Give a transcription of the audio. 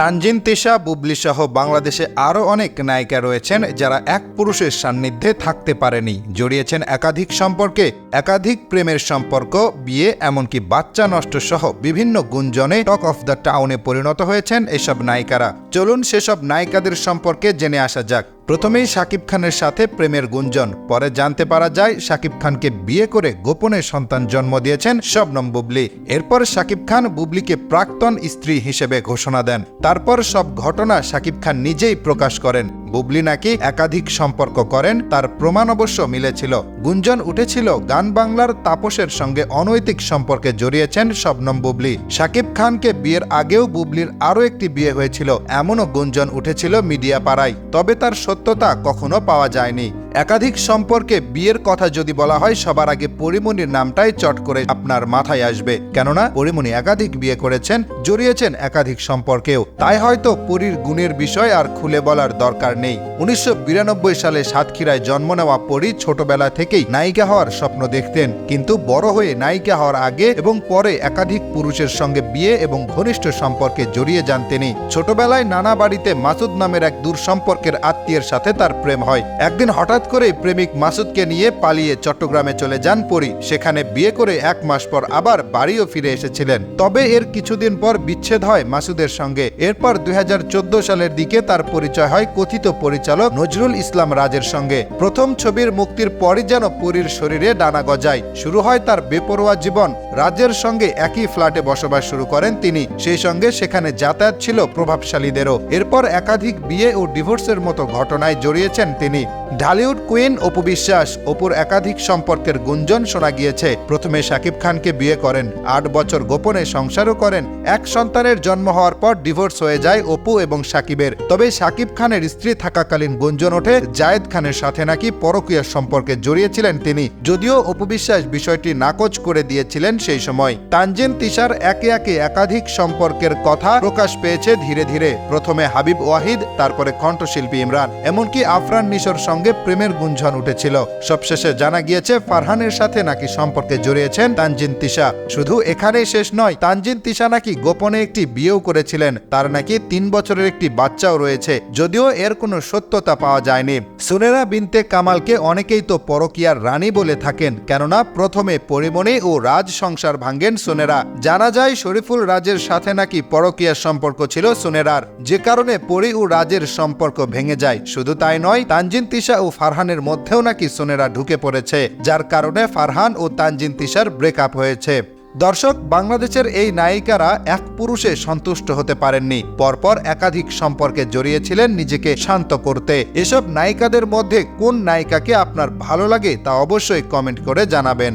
তানজিন, তিশা, বুবলি সহ বাংলাদেশে আরও অনেক নায়িকা রয়েছেন যারা এক পুরুষের সান্নিধ্যে থাকতে পারেনি। জড়িয়েছেন একাধিক সম্পর্কে, একাধিক প্রেমের সম্পর্ক, বিয়ে, এমনকি বাচ্চা নষ্ট সহ বিভিন্ন গুঞ্জনে টক অফ দ্য টাউনে পরিণত হয়েছেন এসব নায়িকারা। চলুন সেসব নায়িকাদের সম্পর্কে জেনে আসা যাক। প্রথমেই শাকিব খানের সাথে প্রেমের গুঞ্জন, পরে জানতে পারা যায় শাকিব খানকে বিয়ে করে গোপনে সন্তান জন্ম দিয়েছেন শবনম বুবলি। এরপর শাকিব খান বুবলিকে প্রাক্তন স্ত্রী হিসেবে ঘোষণা দেন। তারপর সব ঘটনা শাকিব খান নিজেই প্রকাশ করেন। বুবলি নাকি একাধিক সম্পর্ক করেন, তার প্রমাণ অবশ্য মিলেছিল। গুঞ্জন উঠেছিল, গান বাংলার তাপসের সঙ্গে অনৈতিক সম্পর্কে জড়িয়েছেন শবনম বুবলি। শাকিব খানকে বিয়ের আগেও বুবলির আরও একটি বিয়ে হয়েছিল, এমনও গুঞ্জন উঠেছিল মিডিয়া পাড়ায় তবে তার সত্যতা কখনো পাওয়া যায়নি। একাধিক সম্পর্কে বিয়ের কথা যদি বলা হয়, সবার আগে পরিমণির নামটাই চট করে আপনার মাথায় আসবে। কেননা পরিমণি একাধিক বিয়ে করেছেন, জড়িয়েছেন একাধিক সম্পর্কেও। তাই হয়তো পরীর গুণের বিষয় আর খুলে বলার দরকার নেই। উনিশশো বিরানব্বই সালে সাতক্ষীরায় জন্ম নেওয়া পরী ছোটবেলা থেকেই নায়িকা হওয়ার স্বপ্ন দেখতেন। কিন্তু বড় হয়ে নায়িকা হওয়ার আগে এবং পরে একাধিক পুরুষের সঙ্গে বিয়ে এবং ঘনিষ্ঠ সম্পর্কে জড়িয়ে যান তিনি। ছোটবেলায় নানা বাড়িতে মাসুদ নামের এক দূর সম্পর্কের আত্মীয়ের সাথে তার প্রেম হয়। একদিন হঠাৎ করে প্রেমিক মাসুদকে নিয়ে পালিয়ে চট্টগ্রামে চলে যান পরি। সেখানে বিয়ে করে এক মাস পর আবার বাড়িও ফিরে এসেছিলেন। তবে এর কিছুদিন পর বিচ্ছেদ হয় মাসুদের সঙ্গে। এরপর দুই হাজার চোদ্দ সালের দিকে তার পরিচয় হয় কথিত পরিচালক নজরুল ইসলাম রাজের সঙ্গে। প্রথম ছবির মুক্তির পরই যেন পুরীর শরীরে ডানা গজায়। শুরু হয় তার বেপরোয়া জীবন। রাজের সঙ্গে একই ফ্ল্যাটে বসবাস শুরু করেন তিনি। সেই সঙ্গে সেখানে যাতায়াত ছিল প্রভাবশালীদেরও। এরপর একাধিক বিয়ে ও ডিভোর্সের মতো ঘটনায় জড়িয়েছেন তিনি। ঢালিউড কুইন অপু বিশ্বাস, অপুর একাধিক সম্পর্কের গুঞ্জন শোনা গিয়েছে। প্রথমে শাকিব খানকে বিয়ে করেন, আট বছর গোপনে সংসারও করেন। এক সন্তানের জন্ম হওয়ার পর ডিভোর্স হয়ে যায় অপু এবং সাকিবের তবে শাকিব খানের স্ত্রী থাকাকালীন গুঞ্জন ওঠে, জায়েদ খানের সাথে নাকি পরকীয়ার সম্পর্কে জড়িয়েছিলেন তিনি। যদিও অপু বিশ্বাস বিষয়টি নাকচ করে দিয়েছিলেন সেই সময় তানজিন তিশার একে একে একাধিক সম্পর্কের কথা প্রকাশ পেয়েছে ধীরে ধীরে। প্রথমে হাবিব ওয়াহিদ, তারপরে কণ্ঠশিল্পী ইমরান। এমনকি আফরান নিশোর সঙ্গে প্রেমের গুঞ্জন উঠেছিল। সবশেষে জানা গিয়েছে, ফারহানের সাথে নাকি সম্পর্কে জড়িয়েছেন তানজিন তিশা। শুধু এখানেই শেষ নয়, তানজিন তিশা নাকি গোপনে একটি বিয়েও করেছিলেন। তার নাকি তিন বছরের একটি বাচ্চাও রয়েছে। যদিও এর কোনো সত্যতা পাওয়া যায়নি। সুনেরা বিনতে কামালকে অনেকেই তো পরকিয়ার রানী বলে থাকেন। কেননা প্রথমে পরিমণি ও রাজ সংসার ভাঙ্গেন সোনেরা। জানা যায় শরীফুল রাজের সাথে নাকি পরকিয়ার সম্পর্ক ছিল সোনেরার। যে কারণে পরি ও রাজের সম্পর্ক ভেঙে যায়। শুধু তাই নয়, তানজিন তিশা ও ফারহানের মধ্যেও নাকি সোনেরা ঢুকে পড়েছে। যার কারণে ফারহান ও তানজিন তিশার ব্রেকআপ হয়েছে। দর্শক, বাংলাদেশের এই নায়িকারা এক পুরুষে সন্তুষ্ট হতে পারেননি। পরপর একাধিক সম্পর্কে জড়িয়েছিলেন নিজেকে শান্ত করতে। এসব নায়িকাদের মধ্যে কোন নায়িকাকে আপনার ভালো লাগে তা অবশ্যই কমেন্ট করে জানাবেন।